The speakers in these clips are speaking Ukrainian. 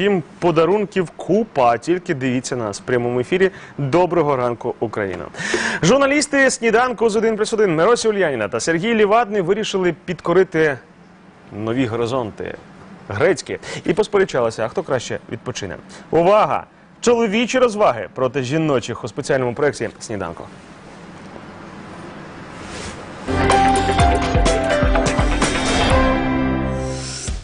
Їм подарунків купа. Тільки дивіться нас в прямому ефірі. Доброго ранку, Україна. Журналісти сніданку з 1 плюс 1 Мирося Ульяніна та Сергій Лівадний вирішили підкорити нові горизонти грецькі і посперечалися, хто краще відпочине. Увага! Чоловічі розваги проти жіночих у спеціальному проєкті сніданку.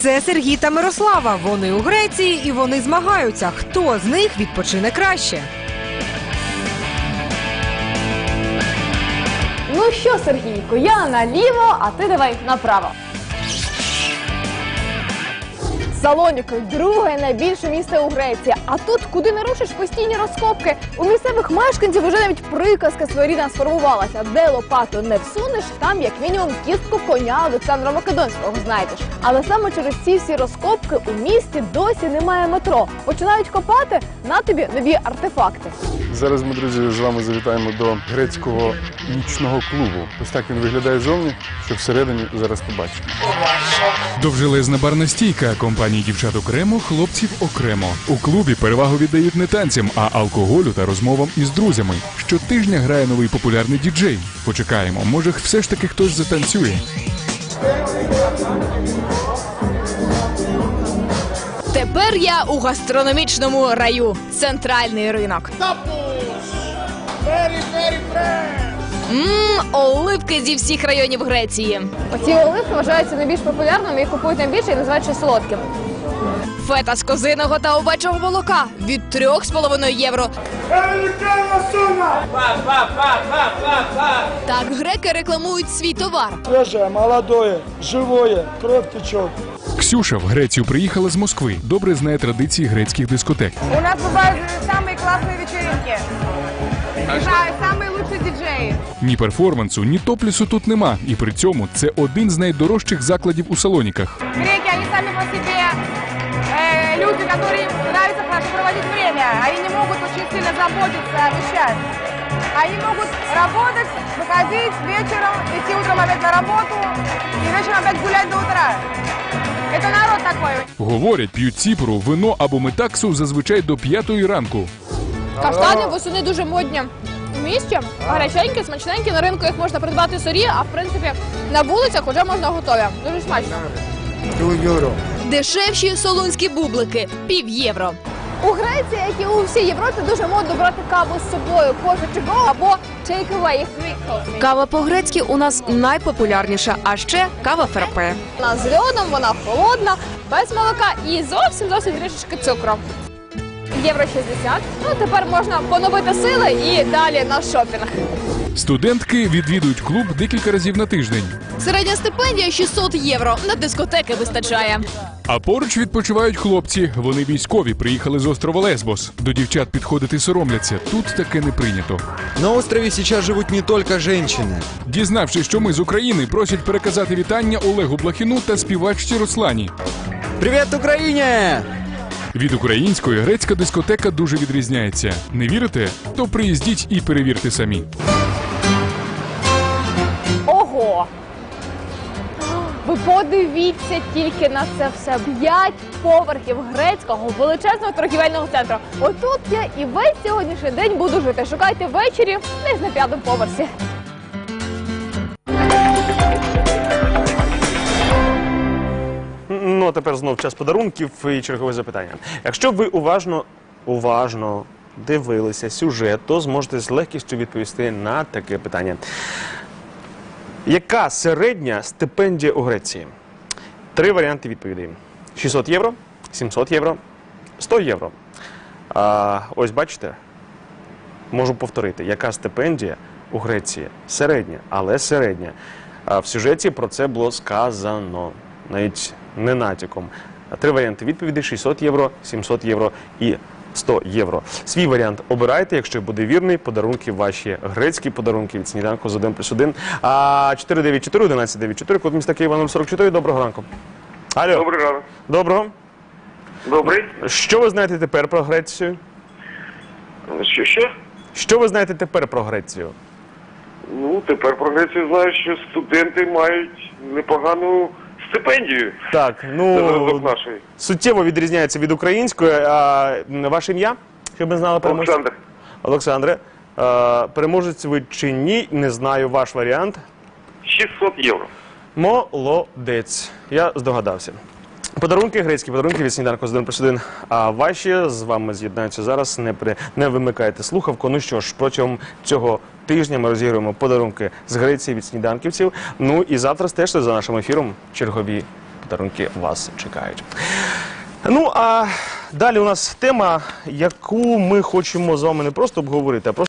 Це Сергій та Мирослава. Вони у Греції і вони змагаються. Хто з них відпочине краще? Ну що, Сергійко, я наліво, а ти давай направо. Салоніки друге найбільше місто у Греції. А тут, куди не рушиш, постійні розкопки. У місцевих мешканців вже навіть приказка своєрідна сформувалася. Де лопату не всунеш, там як мінімум кістку коня Олександра Македонського знайдеш. Але саме через ці всі розкопки у місті досі немає метро. Починають копати на тобі нові артефакти. Зараз ми, друзі, з вами завітаємо до грецького нічного клубу. Ось так він виглядає зовні, що всередині зараз побачимо. Довжелезна барна стійка компанії дівчат окремо, хлопців окремо. У клубі перевагу віддають не танцям, а алкоголю та розмовам із друзями. Щотижня грає новий популярний діджей. Почекаємо, може все ж таки хтось затанцює. Тепер я у гастрономічному раю. Центральний ринок. Мм, оливки зі всіх районів Греції. Оці оливки вважаються найбільш популярними, їх купують найбільше і називають ще солодким. Фета з козиного та овечого молока від 3,5 євро. Так греки рекламують свій товар. Свежее, молодое, живое, кровь течет. Ксюша в Грецію приїхала з Москви. Добре знає традиції грецьких дискотек. У нас бывают самые классные вечеринки. Играют самые лучшие диджеи. Ні перформансу, ні топлісу тут нема. І при цьому це один з найдорожчих закладів у Салоніках. Греки, они сами по себе э, люди, которые нравится хорошо проводить время. Они не могут очень сильно заботиться о вещах. Они могут работать, выходить вечером, идти утром опять на работу и вечером опять гулять до утра. Это народ такой. Говорять, п'ють ціпру, вино або метаксу зазвичай до п'ятої ранку. Каштани восени дуже модні в місті. Гаряченькі, смачненькі. На ринку їх можна придбати сирі, а в принципі на вулицях вже можна готові. Дуже смачно. Дешевші солунські бублики пів євро. У Греції, як і у всій Європі, дуже модно брати каву з собою, кофе чи go або їх. Кава по-грецьки у нас найпопулярніша, а ще кава фрапе. Вона з льодом, вона холодна, без молока і зовсім зовсім трішечки цукру. Євро 60. Ну тепер можна поновити сили і далі на шопінг. Студентки відвідують клуб декілька разів на тиждень. Середня стипендія 600 євро. На дискотеки вистачає. А поруч відпочивають хлопці. Вони військові, приїхали з острова Лесбос. До дівчат підходити соромляться. Тут таке не прийнято. На острове сейчас живут не только женщины. Дізнавшись, що ми з України, просять переказати вітання Олегу Блахіну та співачці Руслані. Привет, Украине! Від української грецька дискотека дуже відрізняється. Не вірите? То приїздіть і перевірте самі. Ого! Ви подивіться тільки на це все. П'ять поверхів грецького величезного торгівельного центру. Отут я і весь сьогоднішній день буду жити. Шукайте ввечері десь на п'ятому поверсі. Тепер знов час подарунків і чергове запитання. Якщо ви уважно, уважно дивилися сюжет, то зможете з легкістю відповісти на таке питання. Яка середня стипендія у Греції? Три варіанти відповідей: 600 євро, 700 євро, 100 євро. А, ось бачите, можу повторити, яка стипендія у Греції середня, але середня. А в сюжеті про це було сказано, навіть не натяком. Три варіанти відповідей: 600 євро, 700 євро і 100 євро. Свій варіант обирайте, якщо буде вірний, подарунки ваші грецькі подарунки від сніданку з 1 плюс 1. А 494 1194, код міста Києва 044. Доброго ранку. Алло. Добрий ранок. Доброго. Добрий. Що ви знаєте тепер про Грецію? Що ще? Що ви знаєте тепер про Грецію? Ну, тепер про Грецію знаю, що студенти мають непогану стипендію Так, ну зразок нашої. суттєво відрізняється від української. А м, ваше ім'я? Щоб ми знали переможця? Олександр. Олександре, е, переможець ви чи ні? Не знаю ваш варіант. 600 євро. Молодець. Я здогадався. Подарунки, грецькі подарунки від сніданку з 1 плюс 1. А ваші з вами з'єднаються зараз. Не, при... не вимикайте слухавку. Ну що ж, протягом цього тижня ми розігруємо подарунки з Греції від сніданківців. Ну і завтра стежте за нашим ефіром. Чергові подарунки вас чекають. Ну а далі у нас тема, яку ми хочемо з вами не просто обговорити, а просто.